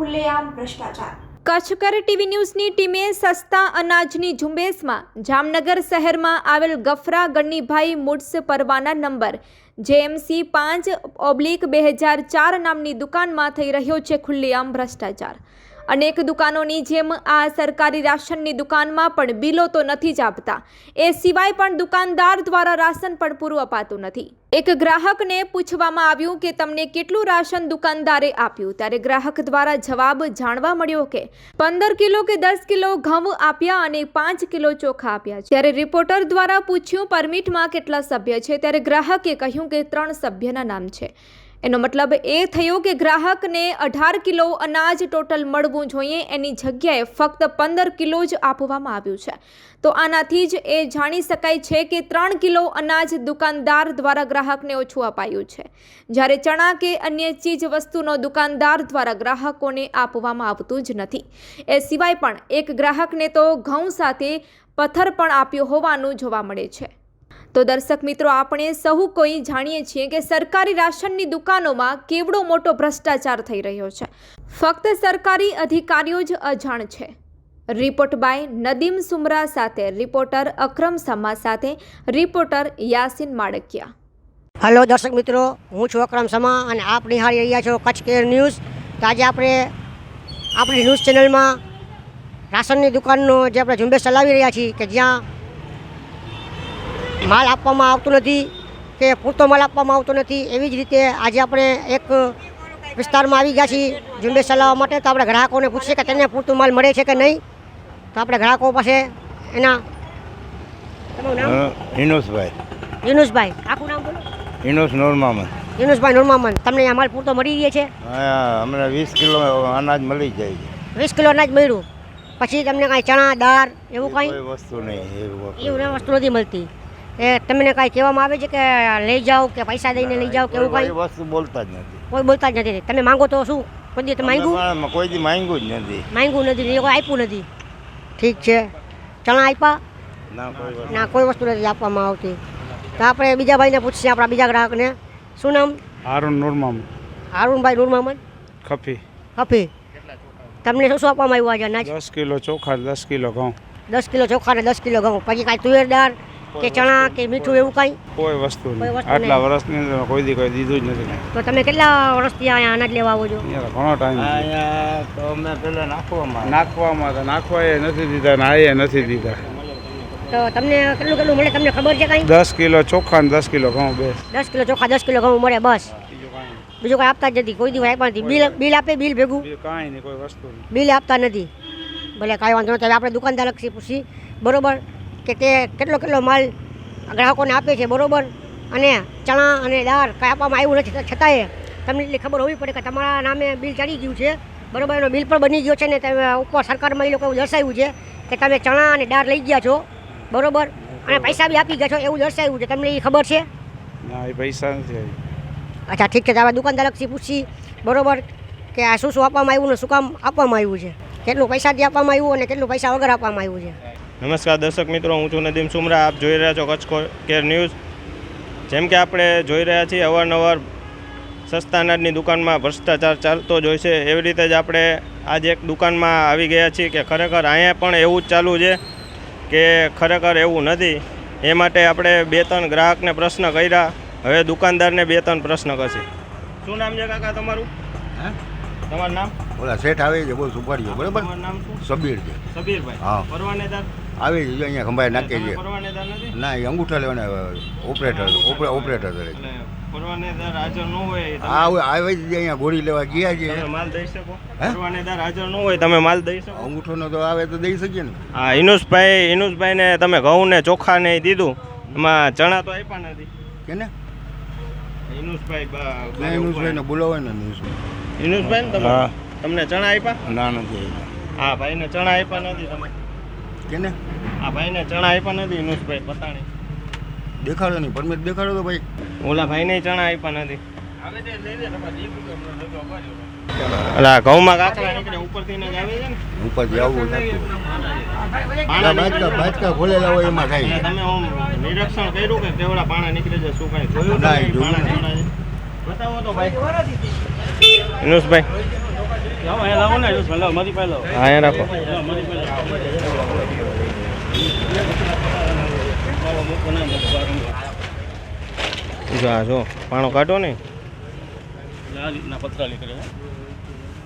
ખુલ્લેઆમ ભ્રષ્ટાચાર. કચ્છકર ટીવી ન્યૂઝની ટીમે સસ્તા અનાજની ઝુંબેશમાં જામનગર શહેરમાં આવેલ ગફરા ગણ્નીભાઈ મુડ્સ પરવાના નંબર. જેએમસી પાંચ ઓબ્લિક બે હજાર ચાર નામની દુકાનમાં થઈ રહ્યો છે ખુલ્લેઆમ ભ્રષ્ટાચાર. અનેક દુકાનોની જેમ આ સરકારી રાશનની દુકાનમાં પણ બિલો તો નથી જ આપતા. એ સિવાય પણ દુકાનદાર દ્વારા રાશન પણ પૂરું અપાતું નથી. એક ગ્રાહકને પૂછવામાં આવ્યું કે તમને કેટલું રાશન દુકાનદારે આપ્યું? ત્યારે ગ્રાહક દ્વારા જવાબ જાણવા મળ્યો કે પંદર કિલો કે દસ કિલો ઘઉં આપ્યા અને પાંચ કિલો ચોખા આપ્યા ત્યારે રિપોર્ટર દ્વારા પૂછ્યું, પરમિટમાં કેટલા સભ્ય છે? ત્યારે ગ્રાહકે કહ્યું કે ત્રણ સભ્યના નામ છે. એનો મતલબ એ થયો કે ગ્રાહકને અઢાર કિલો અનાજ ટોટલ મળવું જોઈએ. એની જગ્યાએ ફક્ત પંદર કિલો જ આપવામાં આવ્યું છે. તો આનાથી જ એ જાણી શકાય છે કે ત્રણ કિલો અનાજ દુકાનદાર દ્વારા ગ્રાહકને ઓછું અપાયું છે. જ્યારે ચણા કે અન્ય ચીજ વસ્તુનો દુકાનદાર દ્વારા ગ્રાહકોને આપવામાં આવતું જ નથી. એ સિવાય પણ એક ગ્રાહકને તો ઘઉં સાથે પથ્થર પણ આપ્યો હોવાનું જોવા મળે છે. તો દર્શક મિત્રો, આપણે સહુ કોઈ જાણીએ છીએ કે સરકારી રાશનની દુકાનોમાં કેવડો મોટો ભ્રષ્ટાચાર થઈ રહ્યો છે. ફક્ત સરકારી અધિકારીઓ જ અજાણ છે. રિપોર્ટ બાય નદીમ સુમરા સાથે રિપોર્ટર અક્રમ સમા સાથે રિપોર્ટર યાસીન માળકિયા હલો દર્શક મિત્રો, હું છું અક્રમ સમા અને આપ નિહાળી રહ્યા છો કચ્છ કેર ન્યૂઝ. તો આજે આપણે આપણી ન્યૂઝ ચેનલમાં રાશનની દુકાનનો જે આપણે ઝુંબેશ ચલાવી રહ્યા છીએ કે જ્યાં માલ આપવામાં આવતો નથી કે પૂરતો માલ આપવામાં આવતો નથી. એવી જ રીતે આજે આપણે એક વિસ્તારમાં આવી ગયા છીએ ઝુંબેશ ચલાવવા માટે. તો આપણે ગ્રાહકોને પૂછીએ કે તેને પૂરતો માલ મળે છે કે નહીં? તો આપણે ગ્રાહકો પાસે એના હિનોસભાઈ યુનુસભાઈ આખું નામ બોલો. હિનોસ નોરમામન. યુનુસભાઈ નુરમામન તમને આ માલ પૂરતો મળી રહે છે? અહીંયા અમને વીસ કિલો અનાજ મળી જાય છે. વીસ કિલો અનાજ મળ્યું. પછી તમને કાંઈ ચણા દાળ એવું કાંઈ? વસ્તુ નહીં એવું વસ્તુ નથી મળતી. એ તમને કાંઈ કહેવામાં આવે છે કે લઈ જાઓ કે પૈસા દઈને લઈ જાઓ કે એવું કોઈ કાંઈ? વસ્તુ બોલતા જ નથી. કોઈ બોલતા જ નથી. તમે માંગો તો શું? કોઈ દી માંગ્યું? કોઈ દી માંગ્યું જ નથી. માંગ્યું નથી એ કોઈ આપ્યું નથી. ઠીક છે. ચણા આપ્યા? ના કોઈ વસ્તુ નથી. આપવામાં આવતી. તો આપણે બીજા ભાઈને પૂછીએ આપણા બીજા ગ્રાહકને. શું નામ? હારૂન નુરમામ. હારુણભાઈ નુરમામન? ખફી. હફી તમને શું શું આપવામાં આવ્યું આજે અનાજ? દસ કિલો ચોખા દસ કિલો ઘઉં. દસ કિલો ચોખા ને દસ કિલો ઘઉં. પછી કાંઈ તુવેર દાળ? કે ચણા કે મીઠું એવું કઈ? કોઈ વસ્તુ નહીં. આટલા. વર્ષની અંદર કોઈ દી કોઈ દીધું જ નથી તો તમે કેટલા વર્ષથી અહીંયા અનાજ લેવા આવો છો? ઘણો ટાઈમ અહીંયા તો અમે પેલા નાખવામાં. નાખવામાં તો નાખવા એ નથી દીધા ને આ એ નથી દીધા. તો તમને કેટલું કેટલું મળે? તમને ખબર છે કાંઈ? દસ કિલો ચોખા ને દસ કિલો ઘઉં બે. દસ કિલો ચોખા દસ કિલો ઘઉં મળે બસ. બીજું કાંઈ આપતા જ નથી. કોઈ દિવસ આપ્યા નથી બિલ બિલ આપે બિલ ભેગું? કાંઈ નહીં કોઈ વસ્તુ બિલ આપતા નથી. ભલે કાંઈ વાંધો નથી. હવે આપણે દુકાનદાર લક્ષી પૂછી. બરોબર? કે તે કેટલો કેટલો માલ ગ્રાહકોને આપે છે બરોબર? અને ચણા અને દાળ કાંઈ આપવામાં આવ્યું નથી છતાંય તમને એટલી ખબર હોવી પડે કે તમારા નામે બિલ ચડી ગયું છે. બરોબર એનો બિલ પણ બની ગયો છે ને તમે ઉપર સરકારમાં એ લોકો એવું દર્શાવ્યું છે કે તમે ચણા અને દાળ લઈ ગયા છો બરોબર? અને પૈસા બી આપી ગયા છો એવું દર્શાવ્યું છે. તમને એ ખબર છે? ના એ પૈસા નથી અચ્છા ઠીક છે તો હવે દુકાનદાર પૂછી બરોબર? કે આ શું શું આપવામાં આવ્યું ને શું કામ આપવામાં આવ્યું છે? કેટલું પૈસાથી આપવામાં આવ્યું અને કેટલું પૈસા વગર આપવામાં આવ્યું છે? નમસ્કાર દર્શક મિત્રો હું છું નદીમ સુમરા. આપ જોઈ રહ્યા છો કચ્છ કો- કેર ન્યૂઝ. જેમ કે આપણે જોઈ રહ્યા છીએ અવારનવાર સસ્તા અનાજની દુકાનમાં ભ્રષ્ટાચાર ચાલતો જ હોય છે. એવી રીતે જ આપણે આજે એક દુકાનમાં આવી ગયા છીએ કે ખરેખર અહીંયા પણ એવું જ ચાલુ છે કે ખરેખર એવું નથી. એ માટે આપણે બે ત્રણ ગ્રાહકને પ્રશ્ન કર્યા. હવે દુકાનદારને બે ત્રણ પ્રશ્ન કરશે. શું નામ છે કાકા તમારું? તમારું નામ? ઓલા શેઠ આવે છે બોલ સુપાડીઓ બરાબર? નામ શું? સબીર છે સબીરભાઈ. હા. પરવાનેદાર? આવે જ અહીંયા ખંભાઈ નાખી છે. ના એ અંગૂઠા લેવાના ઓપરેટર ઓપરેટર કરે હોય આવે- છે અહીંયા ગોળી લેવા ગયા છે તમે માલ દઈ શકો? હે? હાજર ન હોય તમે માલ દઈ અંગૂઠોનો તો આવે તો દઈ શકીએ ને. હા ઇનુસભાઈ ઇનુસભાઈને તમે ઘઉં ને ચોખા ને દીધું. એમાં ચણા તો આપ્યા નથી. કે ને ઇનુસભાઈ બા- ના બોલાવો ને ઇનુસભાઈ ને તમને ચણા આપ્યા? ના નથી હા ભાઈને ચણા આપ્યા નથી તમે. કે આ ભાઈને ચણા આપ્યા નથી ઇનુસભાઈ પતાણી. દેખાડો નહીં પરમિટ દેખાડો તો ભાઈ. ઓલા ભાઈને ચણા આપ્યા નથી. અલા ઘઉંમાં કાકરા નીકળે ઉપરથી ને આવે છે ને. ઉપરથી આવવું પાણા બાજકા બાજકા ખોલેલા હોય એમાં થાય. તમે આમ નિરીક્ષણ કર્યું કે કેવડા પાણા નીકળે છે શું કાંઈ જોયું ના, જોયું? બતાવો તો ભાઈ. એ રાખો. જો આ જો પાણો કાઢો ને.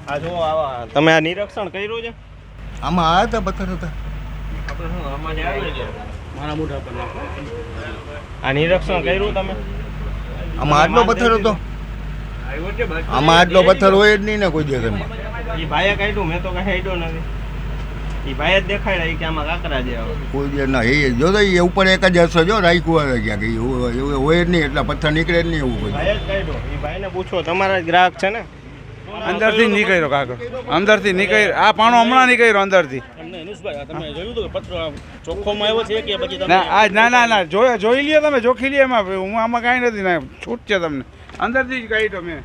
આ જો આવા તમે આ નિરીક્ષણ કર્યું છે? આમાં આ હતા પથ્થર હતા આ નિરીક્ષણ કર્યું તમે? આમાં આટલો પથ્થર હતો? આમાં આટલો પથ્થર હોય જ નહીં ને કોઈ દિવસ એમાં. એ ભાઈએ કાઢ્યું મેં તો કઈ કાઢ્યો નથી. એ ભાઈએ જ દેખાડ્યા કે આમાં કાકરા જે આવે કોઈ દિવસ ના એ જો તો એ ઉપર એક જ હશે જો રાખ્યું આવે ક્યાંક એ હોય- એવું હોય જ નહીં એટલે પથ્થર નીકળે જ નહીં એવું કોઈ. ભાઈએ જ કાઢ્યો. એ ભાઈને પૂછો તમારા જ ગ્રાહક છે ને? અંદરથી નીકળ્યો કાકો. અંદરથી નીકળ્યો. આ પાણો હમણાં નીકળ્યો અંદરથી. ના આ ના ના જોઈ લ્યો તમે જોખી લ્યો એમાં. હું આમાં કાંઈ નથી ના છૂટ છે તમને. અંદરથી જ કાઢ્યો મેં.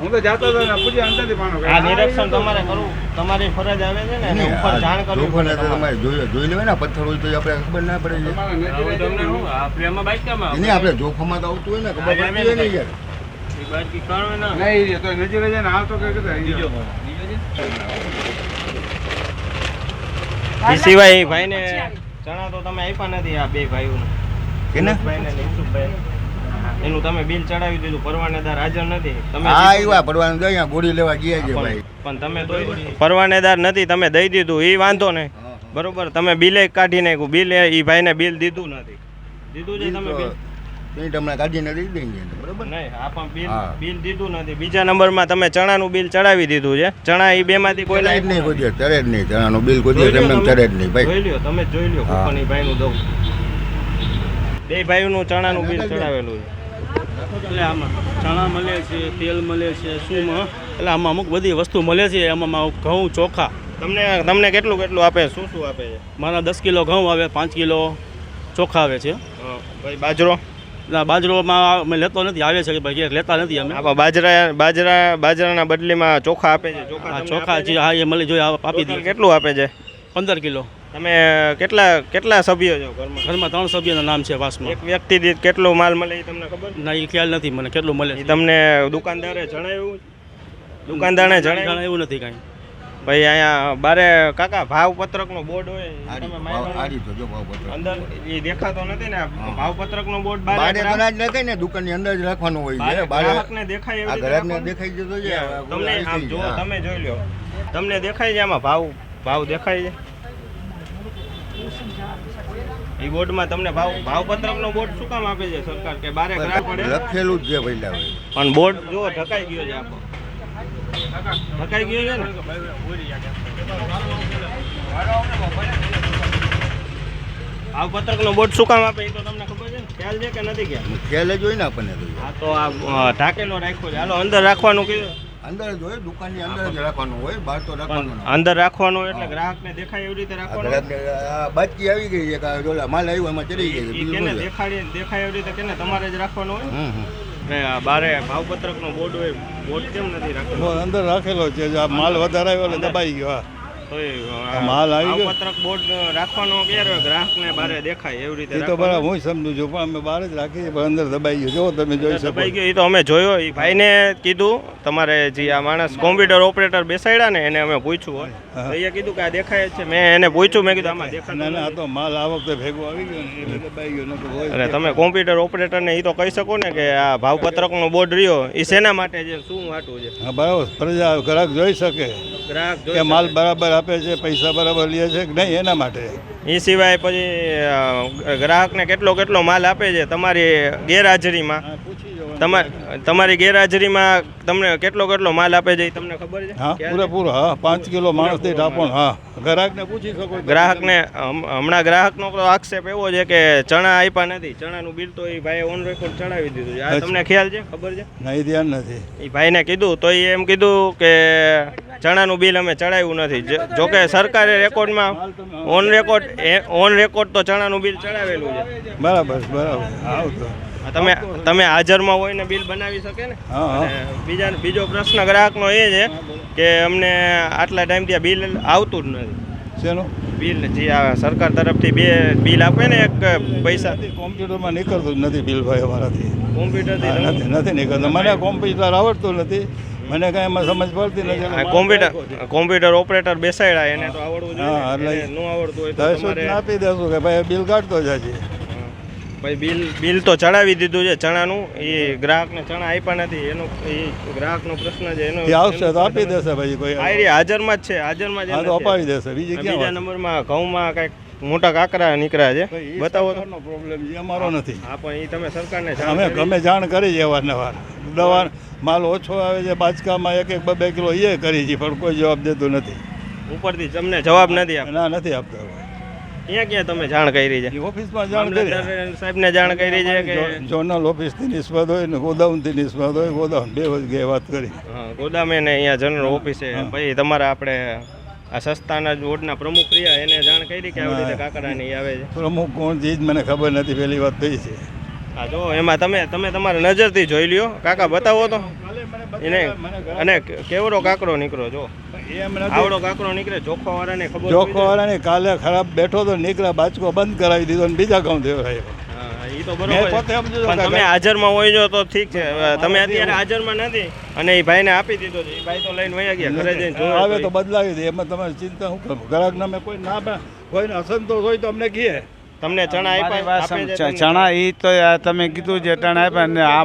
હું તો જાતો હતો ને પૂછ્યો અંદરથી પાણો આ નિરીક્ષણ તમારે કરવું. તમારી ફરજ આવે છે ને ઉપર જાણ કરવી પડે તો તમારે. જોઈ જોઈ લેવાય ને પથ્થર હોય તો આપણે ખબર ના પડે એની આપણે જોખમમાં તો આવતું હોય ને ખબર પડતી હોય ને યાર. નહીં તો નજીક જ ને, હાલ તો કઈ કીધું, એ સિવાય ભાઈને ચણા તો તમે આપ્યા નથી આ બે ભાઈઓને. ભાઈને ને યુસુફભાઈને. એનું તમે બિલ ચડાવી દીધું પરવાનેદાર હાજર નથી. તમે હા. આવ્યા પડવાનું અહીંયા ગોળી લેવા ગયા છે ભાઈ. પણ તમે તો પરવાનેદાર નથી તમે દઈ દીધું એ વાંધો નહીં બરોબર તમે બિલે કાઢી નાખ્યું બિલ એ ભાઈને બિલ દીધું નથી. દીધું છે તમે બિલ તો તમને કાઢીને દઈ દઈએ ને, બરોબર? નહીં આ પણ બિલ બિલ દીધું નથી. બીજા નંબરમાં તમે ચણાનું બિલ ચડાવી દીધું છે. ચણા એ બેમાંથી કોઈ લાઈટ નહીં કોઈ દિવસ ચડે જ નહીં. ચણાનું બિલ કોઈ દિવસ એમને ચડે જ નહીં ભાઈ. જોઈ લ્યો તમે જોઈ લ્યો. કુપન ભાઈનું દઉં બે ભાઈનું ચણાનું બિલ ચડાવેલું છે. એટલે આમાં ચણા મળે છે તેલ મળે છે શું એટલે આમાં અમુક બધી વસ્તુ મળે છે એમાં ઘઉં ચોખા. તમને તમને કેટલું કેટલું આપે શું શું આપે છે? મારા દસ કિલો ઘઉં આવે પાંચ કિલો ચોખા આવે છે. ભાઈ બાજરો? એટલે બાજરોમાં અમે લેતો નથી આવે છે કે ભાઈ લેતા નથી અમે. બાજરા બાજરા બાજરાના બદલીમાં ચોખા આપે છે ચોખા ચોખા છે? હા એ મળી જોઈએ આ આપી દે કેટલું આપે છે? પંદર કિલો. તમે કેટલા કેટલા સભ્યો છો ઘરમાં? ઘરમાં ત્રણ સભ્યના નામ છે વાસમાં. એક વ્યક્તિ દીઠ કેટલો માલ મળે એ તમને ખબર? ના એ ખ્યાલ નથી મને કેટલું મળે એ તમને દુકાનદારે જણાવ્યું? દુકાનદારે જણાવ્યું? એવું નથી કાંઈ. ભાઈ અહીંયા બારે કાકા ભાવ પત્રકનો બોર્ડ હોય. અંદર એ દેખાતો નથી ને ભાવ પત્રકનો બોર્ડ બારે બારે તો ગ્રાહક- ના જ લખે ને દુકાનની અંદર જ રાખવાનું હોય છે. બારે ગ્રાહકને દેખાય રાખવાનું. દેખાઈ જતો છે તમને આમ જો તમે જોઈ લો તમને દેખાય છે આમાં ભાવ? ભાવ દેખાય છે? એ બોર્ડમાં તમને ભાવ ભાવપત્રકનો બોર્ડ શું કામ આપે છે સરકાર? કે બારે ગ્રાહક પડે? લખેલું જ છે પહેલા પણ બોર્ડ જો ઢકાઈ ગયો છે આખો. ઢકાઈ ગયો છે ને? ભાવપત્રકનો બોર્ડ શું કામ આપે એ તો તમને ખબર છે ને? ખ્યાલ છે કે નથી ખ્યાલ? ખ્યાલ જ હોય ને આપણને આ તો આ ઢાકેલો રાખ્યો છે. હાલો અંદર રાખવાનું કીધું. અંદર જ હોય દુકાનની અંદર જ રાખવાનું હોય બહાર તો રાખવાનું. અંદર રાખવાનું એટલે ગ્રાહકને દેખાય એવી રીતે રાખવાનું? બાચકી આવી ગઈ છે કે આ માલ આવ્યો એમાં ચડી ગઈ કેને દેખાડી દેખાય એવી રીતે કેને તમારે જ રાખવાનું હોય? ને આ બારે ભાવપત્રકનો બોર્ડ હોય બોર્ડ કેમ નથી રાખેલો અંદર રાખેલો છે આ માલ વધારે આવ્યો એટલે દબાઈ ગયો હા. માલ આવી ગયો? પત્રક બોર્ડ રાખવાનો ક્યારે? ગ્રાહકને બારે દેખાય એવી રીતે તો બરાબર હું સમજુ છું પણ અમે બહાર જ રાખીએ પણ અંદર દબાઈ ગયો. જો તમે જોઈ શકો. દબાઈ ગયો એ તો અમે જોયો. એ ભાઈને કીધું તમારે જે આ માણસ કોમ્પ્યુટર ઓપરેટર બેસાડ્યા ને એને અમે પૂછ્યું હોય. એ કીધું કે આ દેખાય છે. મેં એને પૂછ્યું મેં કીધું આમાં દેખાતું ના ના આ તો માલ આ વખતે ભેગો આવી ગયો ને એટલે દબાઈ ગયો નકર હોય અને તમે કોમ્પ્યુટર ઓપરેટરને એ તો કહી શકો ને કે આ ભાવપત્રકનો બોર્ડ રહ્યો એ શેના માટે છે શું વાટું છે? હા બરાબર. પ્રજા ગ્રાહક જોઈ શકે ગ્રાહક કે માલ બરાબર આપે છે પૈસા બરાબર લે છે કે નહીં એના માટે? એ સિવાય પછી ગ્રાહકને કેટલો કેટલો માલ આપે છે તમારી ગેરહાજરીમાં. તમારી ગેરહાજરીમાં તમને કેટલો કેટલો માલ આપે છે તમને ખબર છે? હા પૂરેપૂરો હા પાંચ કિલો માણસ દીઠ આપણ હા. ગ્રાહકને પૂછી શકો ગ્રાહકને હમણાં ગ્રાહકનો તો આક્ષેપ એવો છે કે ચણા આપ્યા નથી ચણાનું બિલ તો એ ભાઈએ ઓન રેકોર્ડ ચડાવી દીધું છે. આ તમને ખ્યાલ છે? ખબર છે? નહીં ધ્યાન નથી. એ ભાઈને કીધું તો એ એમ કીધું કે ચણાનું બિલ અમે ચડાવ્યું નથી. જોકે સરકારે રેકોર્ડમાં ઓન રેકોર્ડ ઓન રેકોર્ડ તો ચણાનું બિલ ચડાવેલું છે. બરાબર બરાબર આવતો તમે તમે હાજરમાં હોય ને બિલ બનાવી શકે ને? બીજા બીજો પ્રશ્ન ગ્રાહકનો એ છે કે અમને આટલા ટાઈમથી બિલ આવતું જ નથી. શેનું? બિલ જે સરકાર તરફથી બે બિલ આપે ને એક પૈસા કોમ્પ્યુટરમાં નીકળતું જ નથી બિલ ભાઈ અમારાથી. કોમ્પ્યુટરથી નથી નથી નીકળતું. મને કોમ્પ્યુટર આવડતું નથી. મને કાંઈ એમાં સમજ પડતી નથી. કોમ્પ્યુટર કોમ્પ્યુટર ઓપરેટર બેસાડ્યા એને તો આવડવું હા, જોઈએ ન આવડતું હોય તો આપી દેશું કે ભાઈ બિલ કાઢતો જાય ભાઈ બિલ બિલ તો ચડાવી દીધું છે ચણાનું. એ ગ્રાહકને ચણા આપ્યા નથી. એનો એ ગ્રાહકનો પ્રશ્ન છે. એનો આવશે તો આપી દેશે ભાઈ કોઈ. આ એરિયા હાજરમાં જ છે. હાજરમાં જ તો અપાવી દેશે. બીજી બીજા? નંબરમાં ઘઉંમાં કંઈક મોટા કાકરા નીકળ્યા છે. બતાવો તો. પ્રોબ્લેમ એ અમારો નથી. હા પણ એ તમે સરકારને અમે. અમે જાણ કરી છે અવારનવાર. દવા માલ ઓછો આવે છે બાચકામાં એક એક બે બે કિલો એ કરી છે પણ કોઈ જવાબ દેતું નથી. ઉપરથી તમને જવાબ નથી આપતા. ના નથી આપતા. ક્યાં ક્યાં તમે જાણ કરી છે? ઓફિસમાં જાણ કરી. સાહેબને જાણ કરી છે કે ઝોનલ ઓફિસથી નિસ્બત હોય ને ગોદાઉનથી નિસ્બત હોય ગોદાઉન બે વચ્ચે વાત કરી. હા ગોદામે ને અહીંયા જનરલ ઓફિસે. ભાઈ તમારે આપણે આ સંસ્થાના બોર્ડના પ્રમુખ રહ્યા એને જાણ કરી કે આવી રીતે કાકરાની આવે છે? પ્રમુખ કોણ છે જ મને ખબર નથી પહેલી વાત થઈ છે. હા જો એમાં તમે તમે તમારા નજરથી જોઈ લ્યો. કાકા બતાવો તો. એને અને કેવડો કાકડો નીકળો જો. આવડો કાકરો નીકળે જોખો વાળાને ખબર જોખો વાળાને કાલે ખરાબ બેઠો તો નીકળ્યા બાચકો બંધ કરાવી દીધો ને બીજા કામ કાકા. તમે હાજરમાં હોય જો તો ઠીક છે. તમે અત્યારે હાજરમાં નથી અને એ ભાઈને આપી દીધો છે. એ ભાઈ તો લઈને વયા ગયા ઘરે જઈને આવે તો બદલાવી દે એમાં તમારે ચિંતા શું કરું ગ્રાહકને ના કોઈ ના કોઈ કોઈને અસંતોષ હોય તો અમને કહીએ તમને ચણા આપ્યા? ચણા એ તો તમે કીધું જે ચણા આપ્યા ને આ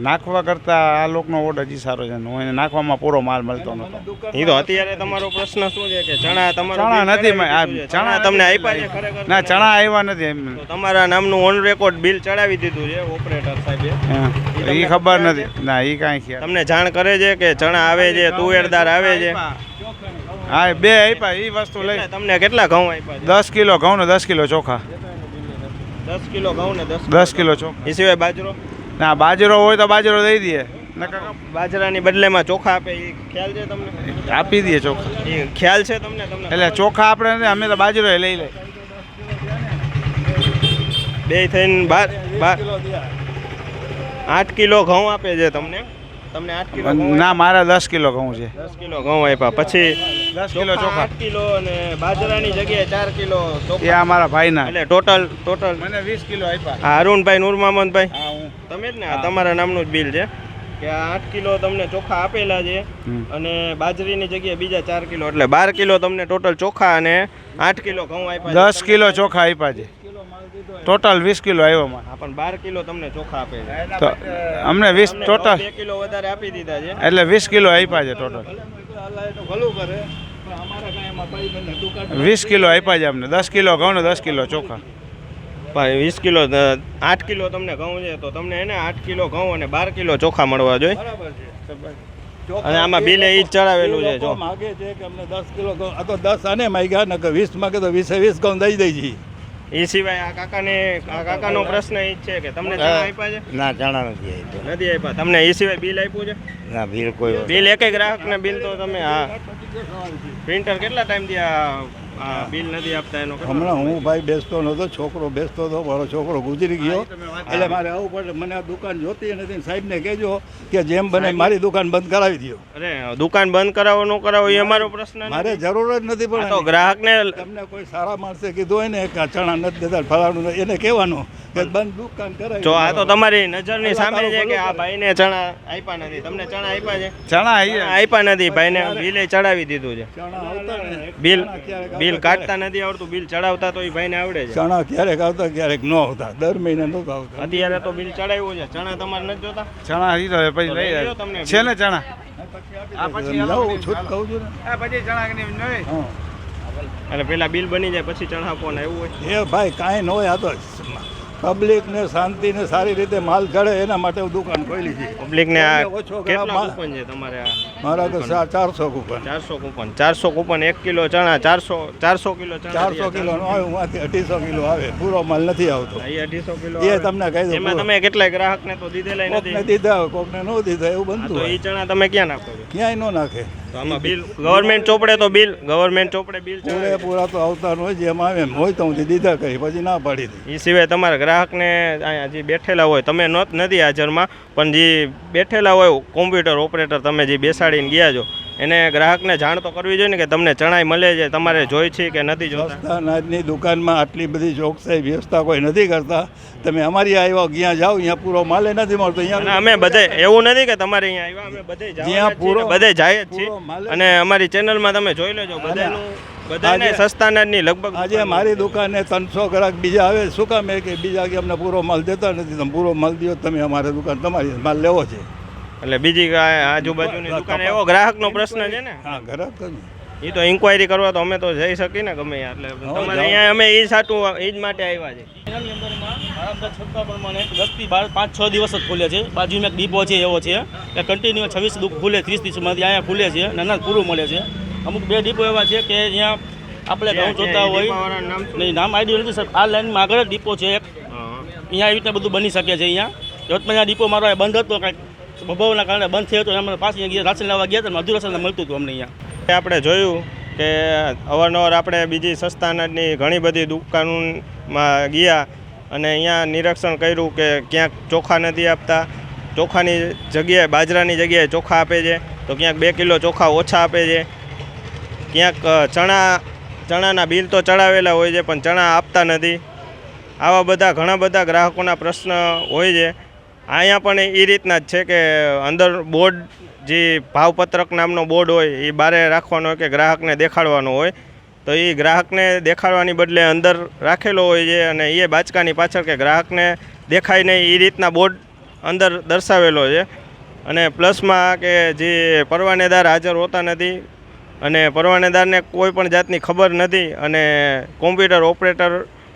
નાખવા કરતાં આ લોકનો ઓર્ડર હજી સારો છે હું નાખવામાં પૂરો માલ મળતો નહોતો એ તો અત્યારે તમારો પ્રશ્ન શું છે કે ચણા તમારો ચણા નથી. ચણા તમને. આપ્યા છે ખરેખર ના ચણા આવ્યા નથી તમારા નામનું ઓન રેકોર્ડ બિલ ચડાવી દીધું છે ઓપરેટર સાહેબે? એ ખબર નથી. ના એ કાંઈ તમને જાણ કરે છે કે ચણા આવે છે તુવેરદાર આવે છે? હા બે આપ્યા એ વસ્તુ લઈ. તમને કેટલા ઘઉં આપ્યા દસ કિલો ઘઉં ને દસ કિલો ચોખા. દસ કિલો ઘઉં ને દસ દસ કિલો ચોખા. એ સિવાય બાજરો? ના બાજરો હોય તો બાજરો દઈ દઈએ. બાજરાની બદલેમાં ચોખા આપે એ ખ્યાલ છે તમને? આપી દઈએ ચોખા. એ ખ્યાલ છે તમને? તમને એટલે ચોખા આપણે અમે તો બાજરો લઈ લઈએ. બે થઈને બાર બાર આઠ કિલો ઘઉં આપે છે તમને? તમને આઠ કિલો ના મારા દસ કિલો ઘઉં છે. દસ કિલો ઘઉં આપ્યા. પછી દસ કિલો ચોખા આઠ કિલો અને બાજરાની જગ્યાએ ચાર કિલો એ ચોખા. આ મારા ભાઈના. એટલે ટોટલ ટોટલ મને વીસ કિલો આપ્યા. આ અરુણભાઈ નુરમામનભાઈ. હા હું. તમે જ ને આ તમારા નામનું જ બિલ છે. કે આઠ કિલો તમને ચોખા આપેલા છે અને બાજરીની જગ્યાએ બીજા ચાર કિલો. એટલે બાર કિલો તમને ટોટલ ચોખા અને આઠ કિલો ઘઉં આપ્યા. દસ કિલો ચોખા આપ્યા છે. ટોટલ વીસ કિલો આવ્યો પણ બાર કિલો તમને ચોખા આપે છે. તો અમને વીસ ટોટલ બે કિલો વધારે આપી દીધા છે. એટલે વીસ કિલો આપ્યા છે ટોટલ વીસ કિલો આપ્યા છે અમને. દસ કિલો ઘઉં ને દસ કિલો ચોખા. ભાઈ વીસ કિલો આઠ કિલો તમને ઘઉં છે તો તમને એને આઠ કિલો ઘઉં અને બાર કિલો ચોખા મળવા જોઈએ. અને આમાં બિલે ઈ જ ચડાવેલું છે જો. માગે છે કે અમને દસ કિલો ઘઉં આ તો દસ આને માગ્યા ને કે વીસ માગે તો વીસે વીસ ઘઉં દઈ દઈ છીએ એ સિવાય આ કાકાને આ કાકાનો પ્રશ્ન એ જ છે કે તમને ચણા આપ્યા છે? ના ચણા નથી આપ્યા નથી આપ્યા તમને એ સિવાય બિલ આપ્યું છે? ના બિલ કોઈ બિલ એક ગ્રાહકને બિલ તો તમે હા. પ્રિન્ટર કેટલા ટાઈમથી આ આ બિલ નથી આપતા એનો હમણાં હું ભાઈ બેસતો નહોતો છોકરો બેસતો હતો મારો છોકરો ગુજરી ગયો. એટલે મારે આવવું પડે મને આ દુકાન જોતી નથી ને સાહેબને કહેજો કે જેમ બને મારી દુકાન બંધ કરાવી દો અરે દુકાન બંધ કરાવો ન કરાવો એ અમારો પ્રશ્ન. મારે જરૂર જ નથી આ તો પણ ગ્રાહકને તમને કોઈ સારા માણસે કીધું હોય ને ચણા નથી દેતા ફલાણું નથી, એને કહેવાનું. જો આ તો તમારી નજરની સામે છે કે આ ભાઈને ચણા આપ્યા નથી. તમને ચણા આપ્યા છે? ચણા આપ્યા નથી. ભાઈને બિલે ચડાવી દીધું છે. ને બિલ બિલ કાઢતા નથી આવડતું. બિલ ચડાવતા તો એ ભાઈને આવડે છે. ચણા ક્યારેક આવતા ક્યારેક ન આવતા. દર મહિને નહોતા આવતા. અત્યારે તો બિલ ચડાવ્યું છે. ચણા તમારે નથી જોતા? ચણા હી તો પછી લઈ તમને છે ને ચણા. આ પછી જાઉં છું કહું છું આ પછી ચણા હા. એટલે પેલા બિલ બની જાય પછી ચણા આપવાના એવું હોય. એ ભાઈ કાંઈ ન હોય આ તો પબ્લિકને શાંતિને સારી રીતે માલ ચડે એના માટે હું દુકાન ખોલી છે. પબ્લિકને આ ઓછો કૂપન છે તમારે મારા તો ચારસો કૂપન. ચારસો કૂપન. ચારસો કૂપન એક કિલો ચણા ચારસો ચારસો કિલો ચારસો કિલો નો આવે માંથી અઢીસો કિલો આવે. પૂરો માલ નથી આવતો. એ અઢીસો કિલો એ તમને કહી દઉં એમાં તમે કેટલાય ગ્રાહકને તો દીધેલા નથી. દીધા કોકને ન દીધા એવું બનતું એ ચણા તમે ક્યાં નાખો ક્યાંય ન નાખે. આમાં બિલ ગવર્મેન્ટ ચોપડે તો બિલ ગવર્મેન્ટ ચોપડે બિલ પૂરે ચડાવે. પૂરા તો આવતા ન હોય જેમ આવે એમ હોય તો હું દીધા કરી પછી ના પાડી દે. એ સિવાય તમારા ગ્રાહકને અહીંયા જે બેઠેલા હોય તમે નથી હાજરમાં પણ જે બેઠેલા હોય કોમ્પ્યુટર ઓપરેટર તમે જે બેસાડીને ગયા છો એને ગ્રાહકને જાણ તો કરવી જોઈએ ને કે તમને ચણાઈ મળે છે તમારે જોઈ છે કે નથી જોતા? અનાજની દુકાનમાં આટલી બધી ચોકસાઈ વ્યવસ્થા કોઈ નથી કરતા. તમે અમારી આવ્યા જ્યાં જાઓ અહીંયા પૂરો માલે નથી મળતો અહીંયા અમે બધે એવું નથી કે તમારે અહીંયા આવ્યા અમે બધે જ્યાં પૂરો- બધે જાય જ છીએ. અને અમારી ચેનલમાં તમે જોઈ લેજો બધાનું. બધાને સસ્તાના સસ્તા અનાજની લગભગ આજે મારી દુકાને ત્રણસો ગ્રાહક બીજા આવે શું કામ એ કે બીજા કે અમને પૂરો માલ દેતા નથી તમે પૂરો માલ દો તમે અમારી દુકાન તમારી માલ લેવો છે. એટલે બીજી આજુબાજુની દુકાન એવો ગ્રાહકનો પ્રશ્ન છે ને? હા ગ્રાહક એ તો ઇન્કવાયરી કરવા તો અમે તો જઈ શકીએ ને ગમે એટલે તમારે અહીંયા અમે એ સાટું એ જ માટે આવ્યા છે. અંદરમાં છતાં પણ દસથી બાર પાંચ છ દિવસ જ ખુલે છે. બાજુમાં એક ડીપો છે એવો છે. કે કન્ટિન્યુ છવ્વીસ દુઃખ ખુલે ત્રીસ દિવસમાંથી અહીંયા ખુલે છે અને પૂરું મળે છે. અમુક બે ડીપો એવા છે કે જ્યાં આપણે ઘઉં જોતા હોય? નહીં નામ આઈડિયો નથી સર. આ લાઈનમાં આગળ ડીપો છે એક. અહીંયા એવી રીતે બધું બની શકે છે અહીંયા. યવતમાં આ ડીપો મારો અહીંયા બંધ હતો કાંઈક સ્વભાવના કારણે બંધ થયો હતો અમે પાછી અહીંયા ગયા રાશન લેવા ગયા હતા અધૂર રાશન મળતું હતું અમને અહીંયા. આપણે જોયું કે અવારનવાર આપણે બીજી સસ્તા અનાજની ઘણી બધી દુકાનોમાં ગયા અને અહીંયા નિરીક્ષણ કર્યું કે ક્યાંક ચોખા નથી આપતા. ચોખાની જગ્યાએ બાજરાની જગ્યાએ ચોખા આપે છે. તો ક્યાંક બે કિલો ચોખા ઓછા આપે છે. ક્યાંક ચણા, ચણાના બિલ તો ચડાવેલા હોય છે, પણ ચણા આપતા નથી. આવા બધા ઘણા બધા ગ્રાહકોના પ્રશ્ન હોય છે. અહીંયા પણ એ રીતના જ છે કે અંદર બોર્ડ, જે ભાવપત્રક નામનો બોર્ડ હોય, એ બારે રાખવાનો હોય કે ગ્રાહકને દેખાડવાનો હોય. તો એ ગ્રાહકને દેખાડવાની બદલે અંદર રાખેલો હોય છે અને એ બાચકાની પાછળ કે ગ્રાહકને દેખાય નહીં એ રીતના બોર્ડ અંદર દર્શાવેલો છે. અને પ્લસમાં કે જે પરવાનેદાર હાજર હોતા નથી અને પરવાનેદારને કોઈ પણ જાતની ખબર નથી અને કોમ્પ્યુટર ઓપરેટર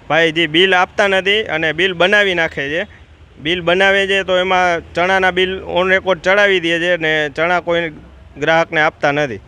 ભાઈ જે બિલ આપતા નથી અને બિલ બનાવી નાખે છે. બિલ બનાવે છે તો એમાં ચણાના બિલ ઓન રેકોર્ડ ચડાવી દે છે ને ચણા કોઈ ગ્રાહકને આપતા નથી.